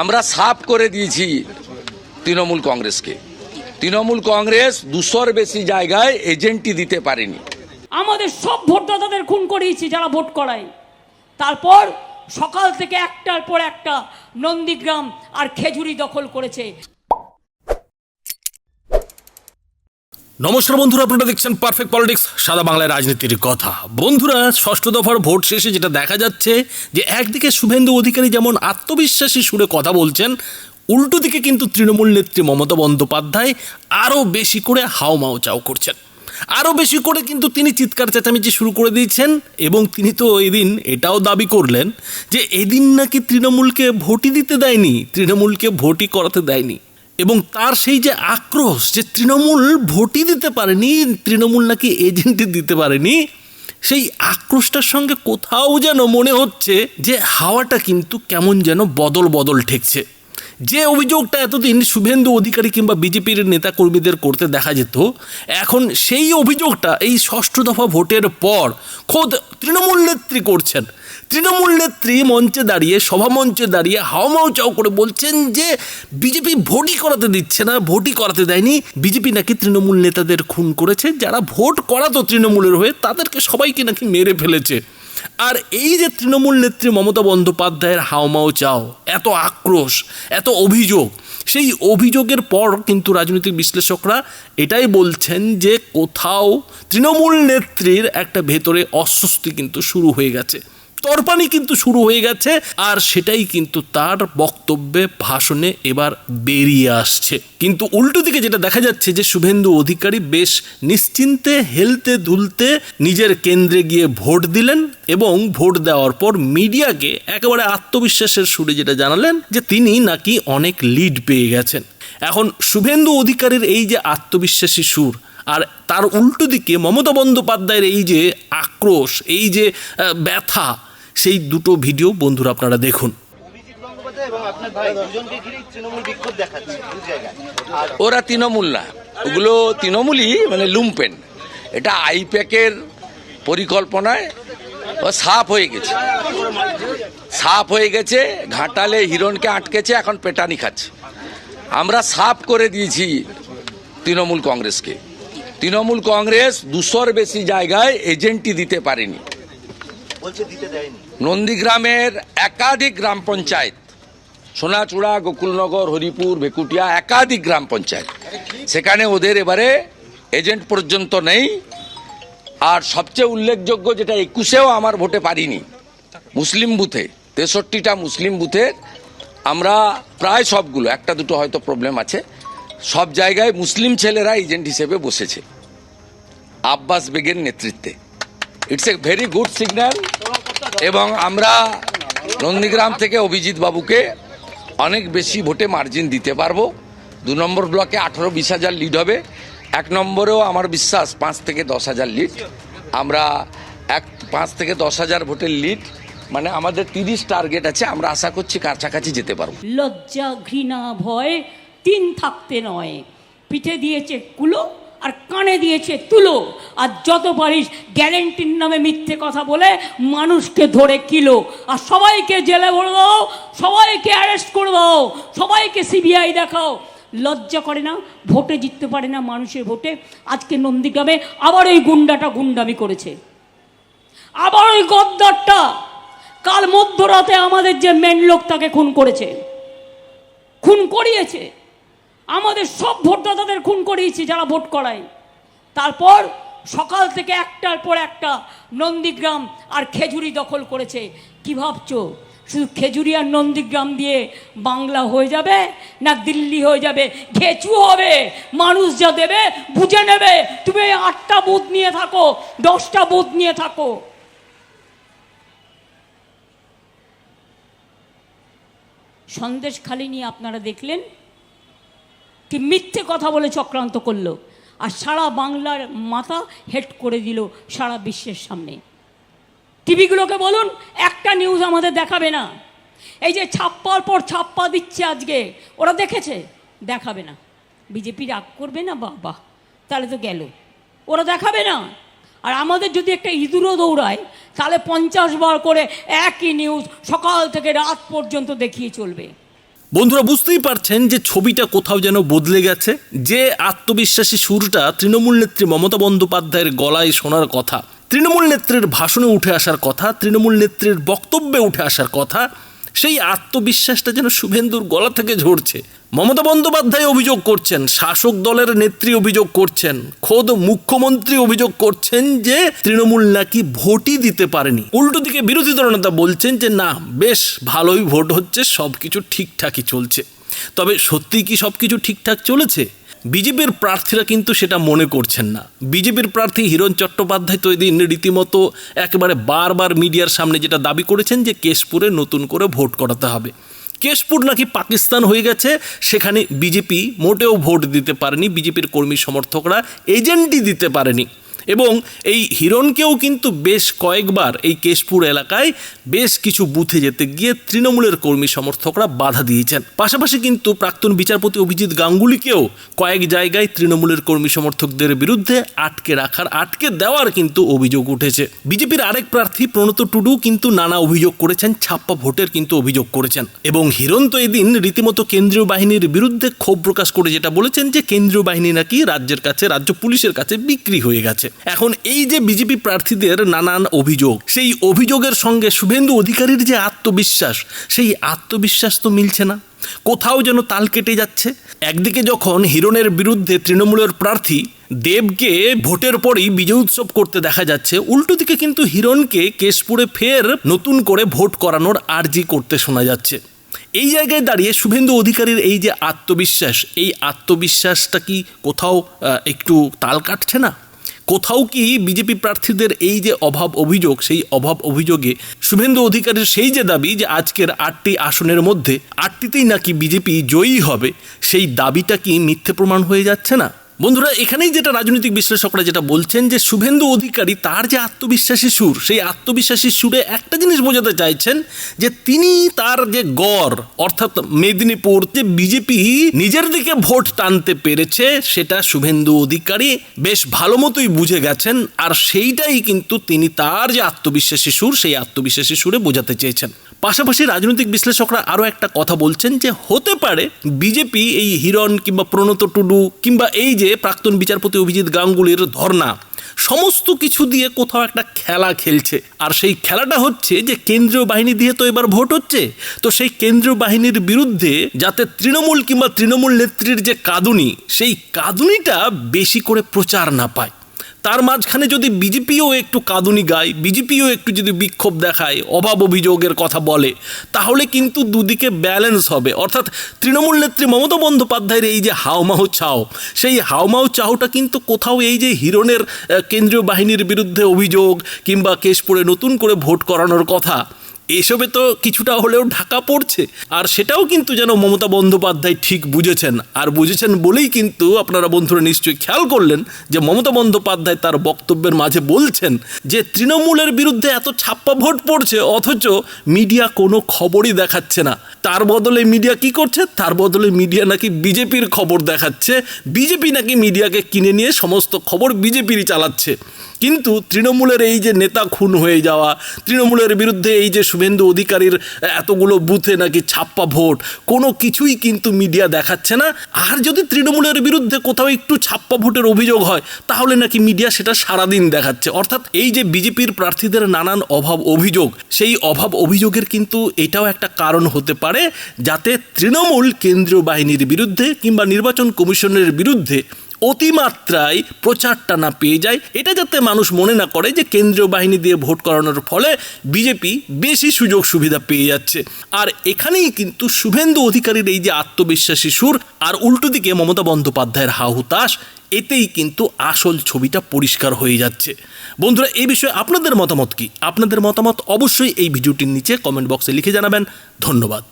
আমরা সাফ করে দিয়েছি তৃণমূল কংগ্রেসকে। তৃণমূল কংগ্রেস দুশোর বেশি জায়গায় এজেন্টই দিতে পারেনি। আমাদের সব ভোটদাতাদের খুন করিয়েছি যারা ভোট করায়। তারপর সকাল থেকে একটার পর একটা নন্দীগ্রাম আর খেজুরি দখল করেছে। নমস্কার বন্ধুরা, আপনারা দেখছেন পারফেক্ট পলিটিক্স সাদা বাংলায় রাজনীতির কথা। বন্ধুরা, ষষ্ঠ দফার ভোট শেষে যেটা দেখা যাচ্ছে যে একদিকে শুভেন্দু অধিকারী যেমন আত্মবিশ্বাসী সুরে কথা বলছেন, উল্টো দিকে কিন্তু তৃণমূল নেত্রী মমতা বন্দ্যোপাধ্যায় আরও বেশি করে হাওমাও চাও করছেন। আরও বেশি করে কিন্তু তিনি চিৎকার চেঁচামেচি শুরু করে দিয়েছেন এবং তিনি তো এদিন এটাও দাবি করলেন যে এদিন নাকি তৃণমূলকে ভোটই দিতে দেয়নি, তৃণমূলকে ভোটই করাতে দেয়নি। এবং তার সেই যে আক্রোশ, যে তৃণমূল ভোটই দিতে পারেনি, তৃণমূল নাকি এজেন্টই দিতে পারেনি, সেই আক্রোশটার সঙ্গে কোথাও যেন মনে হচ্ছে যে হাওয়াটা কিন্তু কেমন যেন বদল বদল ঠেকছে। যে অভিযোগটা এতদিন শুভেন্দু অধিকারী কিংবা বিজেপির নেতাকর্মীদের করতে দেখা যেত, এখন সেই অভিযোগটা এই ষষ্ঠ দফা ভোটের পর খোদ তৃণমূল নেত্রী করছেন। তৃণমূল নেত্রী মঞ্চে দাঁড়িয়ে সভামঞ্চে দাঁড়িয়ে হাওমাও চাও করে বলছেন যে বিজেপি ভোটই করাতে দিচ্ছে না, ভোটই করাতে দেয়নি। বিজেপি নাকি তৃণমূল নেতাদের খুন করেছে, যারা ভোট করাতো তৃণমূলের হয়ে, তাদেরকে সবাইকে নাকি মেরে ফেলেছে। আর এই যে তৃণমূল নেত্রী মমতা বন্দ্যোপাধ্যায়ের হাওমাও চাও, এত আক্রোশ, এত অভিযোগ, সেই অভিযোগের পর কিন্তু রাজনৈতিক বিশ্লেষকরা এটাই বলছেন যে কোথাও তৃণমূল নেত্রীর একটা ভেতরে অস্বস্তি কিন্তু শুরু হয়ে গেছে। তরপানি কিন্তু শুরু হয়ে গেছে, আর সেটাই কিন্তু তার বক্তব্যে, ভাষণে এবার বেরিয়ে আসছে। কিন্তু উল্টো দিকে যেটা দেখা যাচ্ছে যে শুভেন্দু অধিকারী বেশ নিশ্চিন্তে, হেলতে দুলতে নিজের কেন্দ্রে গিয়ে ভোট দিলেন এবং ভোট দেওয়ার পর মিডিয়াকে একেবারে আত্মবিশ্বাসের সুরে যেটা জানালেন যে তিনি নাকি অনেক লিড পেয়ে গেছেন। এখন শুভেন্দু অধিকারীর এই যে আত্মবিশ্বাসী সুর, আর তার উল্টো দিকে মমতা বন্দ্যোপাধ্যায়ের এই যে আক্রোশ, এই যে ব্যথা সেই দুটো ভিডিও বন্ধুরা আপনারা দেখুন। অভিজিৎ গঙ্গোপাধ্যায় এবং আপনার ভাই দুজনকে ঘিরে তৃণমূল বিক্ষোভ দেখাচ্ছে দু জায়গায়। আর ওরা তৃণমূল না। ওগুলো তৃণমূলই মানে লুম্পেন। এটা আইপ্যাকের পরিকল্পনায় ও সাফ হয়ে গেছে। সাফ হয়ে গেছে ঘাটালে হিরণকে আটকেছে এখন পেটানি খাচ্ছে। আমরা সাফ করে দিয়েছি তৃণমূল কংগ্রেসকে। তৃণমূল কংগ্রেস দুশোর বেশি জায়গায় এজেন্টই দিতে পারেনি। নন্দীগ্রামের একাধিক গ্রাম পঞ্চায়েত, সোনাচূড়া, গোকুলনগর, হরিপুর ভেকুটিয়া একাধিক গ্রাম পঞ্চায়েত, সেখানে ওদের এবারে এজেন্ট পর্যন্ত নেই। আর সবচেয়ে উল্লেখযোগ্য যেটা একুশেও আমার ভোটে পারিনি, মুসলিম বুথে, তেষট্টিটা মুসলিম বুথের আমরা প্রায় সবগুলো, একটা দুটো হয়তো প্রবলেম আছে, সব জায়গায় মুসলিম ছেলেরা এজেন্ট হিসেবে বসেছে, আব্বাস বেগের নেতৃত্বে। It's a very good signal এবং আমরা নন্দীগ্রাম থেকে অভিজিৎ বাবুকে অনেক বেশি ভোটে মার্জিন দিতে পারব। দু নম্বর ব্লকে আঠারো বিশ হাজার লিড হবে। এক নম্বরেও আমার বিশ্বাস পাঁচ থেকে দশ হাজার লিড আমরা এক, পাঁচ থেকে দশ হাজার ভোটের লিড মানে আমাদের তিরিশ টার্গেট আছে, আমরা আশা করছি কাছাকাছি যেতে পারব। লজ্জা ঘৃণা ভয়, তিন থাকতে নয়। পিঠে দিয়েছে কুলো আর কানে দিয়েছে, তুলো। আর যত পারিস গ্যারেন্টির নামে মিথ্যে কথা বলে মানুষকে ধরে কিলো। আর সবাইকে জেলে ভরে দাও, সবাইকে অ্যারেস্ট করে দাও, সবাইকে সিবিআই দেখাও। লজ্জা করে না, ভোটে জিততে পারে না মানুষের ভোটে। আজকে নন্দীগ্রামে আবার এই গুন্ডাটা গুন্ডামি করেছে। আবার ওই গদ্দারটা কাল মধ্যরাতে আমাদের যে মেন লোক তাকে খুন করেছে। খুন করিয়েছে। আমাদের সব ভোটদাতাদের খুন করিয়েছে যারা ভোট করায়। তারপর সকাল থেকে একটার পর একটা নন্দীগ্রাম আর খেজুরি দখল করেছে। কি ভাবছ? শুধু খেজুরি আর নন্দীগ্রাম দিয়ে বাংলা হয়ে যাবে না দিল্লি হয়ে যাবে? ঘেচু হবে। মানুষ যা দেবে বুঝে নেবে। তুমি আটটা বুথ নিয়ে থাকো, দশটা বুথ নিয়ে থাকো। সন্দেশ খালি নিয়ে আপনারা দেখলেন কি মিথ্যে কথা বলে চক্রান্ত করল। আর সারা বাংলার মাথা হেড করে দিল সারা বিশ্বের সামনে। টিভিগুলোকে বলুন, একটা নিউজ আমাদের দেখাবে না। এই যে ছাপ্পার পর ছাপ্পা দিচ্ছে আজকে, ওরা দেখেছে? দেখাবে না। বিজেপি রাগ করবে না, বাবা? তাহলে তো গেল। ওরা দেখাবে না। আর আমাদের যদি একটা ইঁদুরও দৌড়ায়, তাহলে পঞ্চাশ বার করে একই নিউজ সকাল থেকে রাত পর্যন্ত দেখিয়ে চলবে। বন্ধুরা, বুঝতেই পারছেন যে ছবিটা কোথাও যেন বদলে গেছে। যে আত্মবিশ্বাসী সুরটা তৃণমূল নেত্রী মমতা বন্দ্যোপাধ্যায়ের গলায় শোনার কথা, তৃণমূল নেত্রীর ভাষণে উঠে আসার কথা, তৃণমূল নেত্রীর বক্তব্যে উঠে আসার কথা সেই আত্মবিশ্বাসটা যেন শুভেন্দুর গলা থেকে ঝরছে। মমতা বন্দ্যোপাধ্যায় অভিযোগ করছেন, শাসক দলের নেত্রী অভিযোগ করছেন, খোদ মুখ্যমন্ত্রী অভিযোগ করছেন যে তৃণমূল নাকি ভোটই দিতে পারেনি। উল্টো দিকে বিরোধী দলনেতা বলছেন যে না, বেশ ভালোই ভোট হচ্ছে সব কিছু ঠিকঠাকই চলছে। তবে সত্যিই কি সব কিছু ঠিকঠাক চলেছে? বিজেপির প্রার্থীরা কিন্তু সেটা মনে করছেন না। বিজেপির প্রার্থী হিরণ চট্টোপাধ্যায় তো এদিন রীতিমতো একেবারে বারবার মিডিয়ার সামনে যেটা দাবি করেছেন যে কেশপুরে নতুন করে ভোট করাতে হবে। কেশপুর নাকি পাকিস্তান হয়ে গেছে, সেখানে বিজেপি মোটেও ভোট দিতে পারেনি। বিজেপির কর্মী সমর্থকরা এজেন্টই দিতে পারেনি। এবং এই হিরণকেও কিন্তু বেশ কয়েকবার এই কেশপুর এলাকায় বেশ কিছু বুথে যেতে গিয়ে তৃণমূলের কর্মী সমর্থকরা বাধা দিয়েছেন। পাশাপাশি কিন্তু প্রাক্তন বিচারপতি অভিজিৎ গাঙ্গুলিকেও কয়েক জায়গায় তৃণমূলের কর্মী সমর্থকদের বিরুদ্ধে আটকে রাখার, আটকে দেওয়ার কিন্তু অভিযোগ উঠেছে। বিজেপির আরেক প্রার্থী প্রণত টুডু কিন্তু নানা অভিযোগ করেছেন, ছাপ্পা ভোটের কিন্তু অভিযোগ করেছেন। এবং হিরণ তো এদিন রীতিমতো কেন্দ্রীয় বাহিনীর বিরুদ্ধে ক্ষোভ প্রকাশ করে যেটা বলেছেন যে, কেন্দ্রীয় বাহিনী নাকি রাজ্যের কাছে, রাজ্য পুলিশের কাছে বিক্রি হয়ে গেছে। এখন এই যে বিজেপি প্রার্থীদের নানান অভিযোগ, সেই অভিযোগের সঙ্গে শুভেন্দু অধিকারীর যে আত্মবিশ্বাস, সেই আত্মবিশ্বাস তো মিলছে না। কোথাও যেন তাল কেটে যাচ্ছে। একদিকে যখন হিরণের বিরুদ্ধে তৃণমূলের প্রার্থী দেবকে ভোটের পরই বিজয় উৎসব করতে দেখা যাচ্ছে, উল্টো দিকে কিন্তু হিরণকে কেশপুরে ফের নতুন করে ভোট করানোর আর্জি করতে শোনা যাচ্ছে। এই জায়গায় দাঁড়িয়ে শুভেন্দু অধিকারীর এই যে আত্মবিশ্বাস, এই আত্মবিশ্বাসটা কি কোথাও একটু তাল কাটছে না? কোথাও কি বিজেপি প্রার্থীদের এই যে অভাব অভিযোগ, সেই অভাব অভিযোগে শুভেন্দু অধিকারের সেই যে দাবি যে আজকের আটটি আসনের মধ্যে আটটিতেই নাকি বিজেপি জয়ী হবে, সেই দাবিটা কি মিথ্যে প্রমাণ হয়ে যাচ্ছে না? বন্ধুরা, এখানেই যেটা রাজনৈতিক বিশ্লেষকরা যেটা বলছেন যে শুভেন্দু অধিকারী তার যে আত্মবিশ্বাসী সুর, সেই আত্মবিশ্বাসী সুরে একটা জিনিস বোঝাতে চাইছেন যে তিনি তার যে গড়, অর্থাৎ মেদিনীপুর যে বিজেপি নিজের দিকে ভোট টানতে পেরেছে, সেটা শুভেন্দু অধিকারী বেশ ভালো মতোই বুঝে গেছেন। আর সেইটাই কিন্তু তিনি তার যে আত্মবিশ্বাসী সুর, সেই আত্মবিশ্বাসী সুরে বোঝাতে চেয়েছেন। পাশাপাশি রাজনৈতিক বিশ্লেষকরা আরও একটা কথা বলছেন যে হতে পারে বিজেপি এই হিরণ কিংবা প্রণত টুডু কিংবা এই যে প্রাক্তন বিচারপতি অভিজিৎ গাঙ্গুলির ধর্না সমস্ত কিছু দিয়ে কোথাও একটা খেলা খেলছে। আর সেই খেলাটা হচ্ছে যে কেন্দ্রীয় বাহিনী দিয়ে তো এবার ভোট হচ্ছে। তো সেই কেন্দ্রীয় বাহিনীর বিরুদ্ধে যাতে তৃণমূল কিংবা তৃণমূল নেত্রীর যে কাঁদুনি, সেই কাঁদুনিটা বেশি করে প্রচার না পায়। তার মাঝখানে যদি বিজেপিও একটু কাঁদুনি গায়, বিজেপিও একটু যদি বিক্ষোভ দেখায়, অভাব অভিযোগের কথা বলে, তাহলে কিন্তু দুদিকে ব্যালেন্স হবে। অর্থাৎ তৃণমূল নেত্রী মমতা বন্দ্যোপাধ্যায়ের এই যে হাওমাও চাও, সেই হাওমাও চাওটা কিন্তু কোথাও এই যে হিরণের কেন্দ্রীয় বাহিনীর বিরুদ্ধে অভিযোগ কিংবা কেশপুরে নতুন করে ভোট করানোর কথা এসবে তো কিছুটা হলেও ঢাকা পড়ছে। আর সেটাও কিন্তু যেন মমতা বন্দ্যোপাধ্যায় ঠিক বুঝেছেন। আর বুঝেছেন বলেই কিন্তু আপনারা বন্ধুরা নিশ্চয়ই খেয়াল করলেন যে মমতা বন্দ্যোপাধ্যায় তার বক্তব্যের মাঝে বলছেন যে তৃণমূলের বিরুদ্ধে এত ছাপ্পা ভোট পড়ছে, অথচ মিডিয়া কোনো খবরই দেখাচ্ছে না। তার বদলে মিডিয়া কি করছে? তার বদলে মিডিয়া নাকি বিজেপির খবর দেখাচ্ছে। বিজেপি নাকি মিডিয়াকে কিনে নিয়ে সমস্ত খবর বিজেপিরই চালাচ্ছে। কিন্তু তৃণমূলের এই যে নেতা খুন হয়ে যাওয়া, তৃণমূলের বিরুদ্ধে এই যে শুভেন্দু অধিকারীর এতগুলো বুথে নাকি ছাপ্পা ভোট, কোনো কিছুই কিন্তু মিডিয়া দেখাচ্ছে না। আর যদি তৃণমূলের বিরুদ্ধে কোথাও একটু ছাপ্পা ভোটের অভিযোগ হয়, তাহলে নাকি মিডিয়া সেটা সারাদিন দেখাচ্ছে। অর্থাৎ এই যে বিজেপির প্রার্থীদের নানান অভাব অভিযোগ, সেই অভাব অভিযোগের কিন্তু এটাও একটা কারণ হতে পারে যাতে তৃণমূল কেন্দ্রীয় বাহিনীর বিরুদ্ধে কিংবা নির্বাচন কমিশনের বিরুদ্ধে অতিমাত্রায় প্রচারটা না পেয়ে যায়। এটা যাতে মানুষ মনে না করে যে কেন্দ্রীয় বাহিনী দিয়ে ভোট করানোর ফলে বিজেপি বেশি সুযোগ সুবিধা পেয়ে যাচ্ছে। আর এখানেই কিন্তু শুভেন্দু অধিকারীর এই যে আত্মবিশ্বাসী সুর আর উল্টো দিকে মমতা বন্দ্যোপাধ্যায়ের হাহুতাশ, এতেই কিন্তু আসল ছবিটা পরিষ্কার হয়ে যাচ্ছে। বন্ধুরা, এই বিষয়ে আপনাদের মতামত কি? আপনাদের মতামত অবশ্যই এই ভিডিওটির নিচে কমেন্ট বক্সে লিখে জানাবেন। ধন্যবাদ।